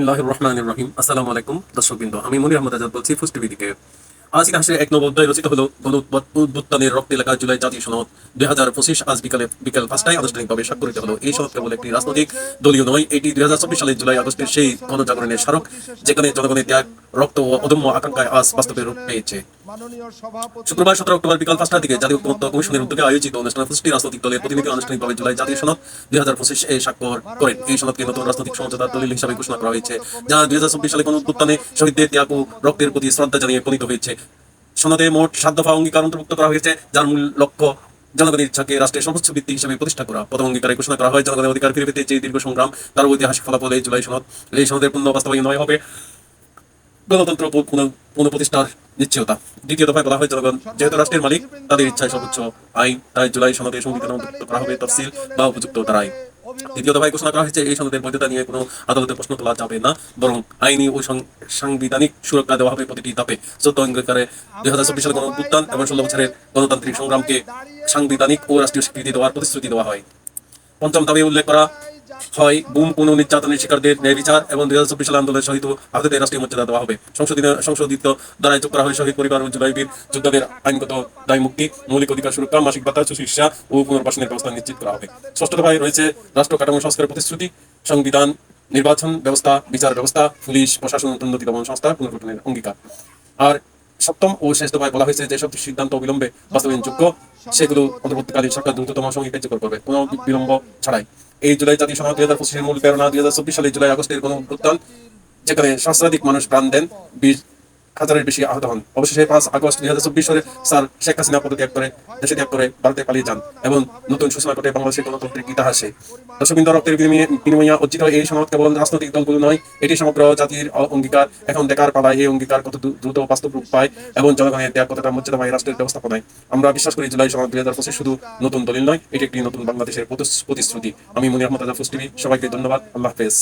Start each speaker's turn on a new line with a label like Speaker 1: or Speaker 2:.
Speaker 1: বিসমিল্লাহ রহমানির রহিম। আসসালামু আলাইকুম দর্শকবৃন্দ আমি মনির আহমদ আজাদ বলছি ফুস টিভি থেকে। আজ ইতিহাসে এক নব অধ্যায় রচিত হলো গণ উদ্বোধনের রক্ত এলাকা জুলাই জাতীয় সনদ। দুই হাজার পঁচিশ আজ বিকালে বিকাল পাঁচটায় আনুষ্ঠানিকভাবে স্বাক্ষরিত হলো। এই সনদ কেবল একটি রাজনৈতিক, দলীয় নয়, এটি দুই হাজার চব্বিশ সালের জুলাই আগস্টের সেই গণজাগরণের স্মারক, যেখানে জনগণের ত্যাগ, রক্ত ও অদম্য আকাঙ্ক্ষায় আজ বাস্তবে রূপ পেয়েছে। শুক্রবার সতেরো অক্টোবর বিকাল পাঁচটার দিকে জাতীয় ঐক্যমত্য কমিশনের উদ্যোগে আয়োজিত অনুষ্ঠানে পঁচিশটি রাজনৈতিক দলের প্রতিনিধি আনুষ্ঠানিকভাবে জুলাই জাতীয় সনদ দুই হাজার পঁচিশ এ স্বাক্ষর করেন। এই সনদকে নতুন রাজনৈতিক সমঝোতার দলিল হিসাবে ঘোষণা করা হয়েছে, যা দুই হাজার চব্বিশ সালে কোন উত্থানে শহীদদের ত্যাগ ও রক্তের প্রতি শ্রদ্ধা জানিয়ে প্রণীত হয়েছে। সনদে মোট সাত দফা অঙ্গীকার অন্তর্ভুক্ত করা হয়েছে, যার মূল লক্ষ্য জনগণের ইচ্ছাকে রাষ্ট্রের সর্বোচ্চ ভিত্তি হিসেবে প্রতিষ্ঠা করা। প্রথম অঙ্গীকারে ঘোষণা করা হয়, জনগণের অধিকার ফিরে পেতে যে দীর্ঘ সংগ্রাম, তার ঐতিহাসিক ফলাফল এই জুলাই সনদ। এই সনদের পূর্ণ বাস্তবায়ন নয়, হবে গণতন্ত্র পুনঃ- পুনঃপ্রতিষ্ঠার নিশ্চয়তা। দ্বিতীয় দফায় বলা হয়, জনগণ যেহেতু রাষ্ট্রের মালিক, তাদের ইচ্ছায় সর্বোচ্চ আইন, তাই জুলাই সনদে সংবিধান অন্তর্ভুক্ত করা হবে তফসিল বা উপযুক্ত দ্বারাই তৃতীয় দফায় ঘোষণা করা হয়েছে, এই সনদের বৈধতা নিয়ে কোনো আদালতে প্রশ্ন তোলা যাবে না, বরং আইনি ও সাংবিধানিক সুরক্ষা দেওয়া হবে প্রতিটি ধাপে। চোদ্দ অঙ্গীকারে দুই হাজার চব্বিশ সালে গণ এবং ষোলো বছরের গণতান্ত্রিক সংগ্রামকে সাংবিধানিক ও রাষ্ট্রীয় স্বীকৃতি দেওয়ার প্রতিশ্রুতি দেওয়া হয়। পঞ্চম দাবি উল্লেখ করা হয় বুম কোন নির্যাতনের শিকারদের ন্যায় বিচার এবং দুই হাজার চব্বিশ সালে আন্দোলনের শহীদ আহতদের রাষ্ট্রীয় মর্যাদা দেওয়া হবে। সংশোধিত সংশোধিত দ্বারায় যোগ করা হয় শহীদ পরিবার ও জুলাইবীর যোদ্ধাদের আইনগত দায় মুক্তি, মৌলিক অধিকার সুরক্ষা, মাসিক ভাতা চিকিৎসা ও পুনর্বাসনের ব্যবস্থা নিশ্চিত করা হবে। ষষ্ঠ দফায় রয়েছে রাষ্ট্র কাঠামো সংস্কারের প্রতিশ্রুতি, সংবিধান, নির্বাচন ব্যবস্থা, বিচার ব্যবস্থা, পুলিশ, প্রশাসন উন্নতি দমন সংস্থা, পুনর্গঠনের অঙ্গীকার। আর সপ্তম ও শেষ দফায় বলা হয়েছে যেসব সিদ্ধান্ত অবিলম্বে বাস্তবায়নযোগ্য। সেগুলো অন্তর্বর্তীকালীন সরকার দ্রুততম সঙ্গে কার্যকর করবে। কোনো বিলম্ব ছাড়াই। এই জুলাই জাতীয় সনদ দুই হাজার পঁচিশের মূল প্রেরণা দুই হাজার চব্বিশ সালের জুলাই আগস্টের কোনো প্রত্যাল যেখানে সহস্রাধিক মানুষ প্রাণ দেন বিশ হাজারের বেশি আহত হন। অবশেষে পাঁচ আগস্ট দুই হাজার চব্বিশ সালে স্যার শেখ হাসিনা পদত্যাগ করে দেশে ত্যাগ করে ভারতে পালিয়ে যান এবং নতুন সূচনা ঘটে বাংলাদেশের গণতান্ত্রিক ইতিহাসে। দর্শকবৃন্দ, রক্তের বিনিময়ে অর্জিত এই সনদ কেবল রাজনৈতিক দলগুলো নয়, এটি সমগ্র জাতির অঙ্গীকার। এখন দেখার পালায় এই অঙ্গীকার কত দ্রুত বাস্তব রূপ পায় এবং জনগণের ত্যাগ কতটা মর্যাদা পায় রাষ্ট্রের ব্যবস্থাপনায়। আমরা বিশ্বাস করি জুলাই সনদ দুই হাজার পঁচিশ শুধু নতুন দলিল নয়, এটি একটি নতুন বাংলাদেশের প্রতিশ্রুতি। আমি মনির আহমদ আজাদ টিভি, সবাইকে ধন্যবাদ। আল্লাহ হাফেজ।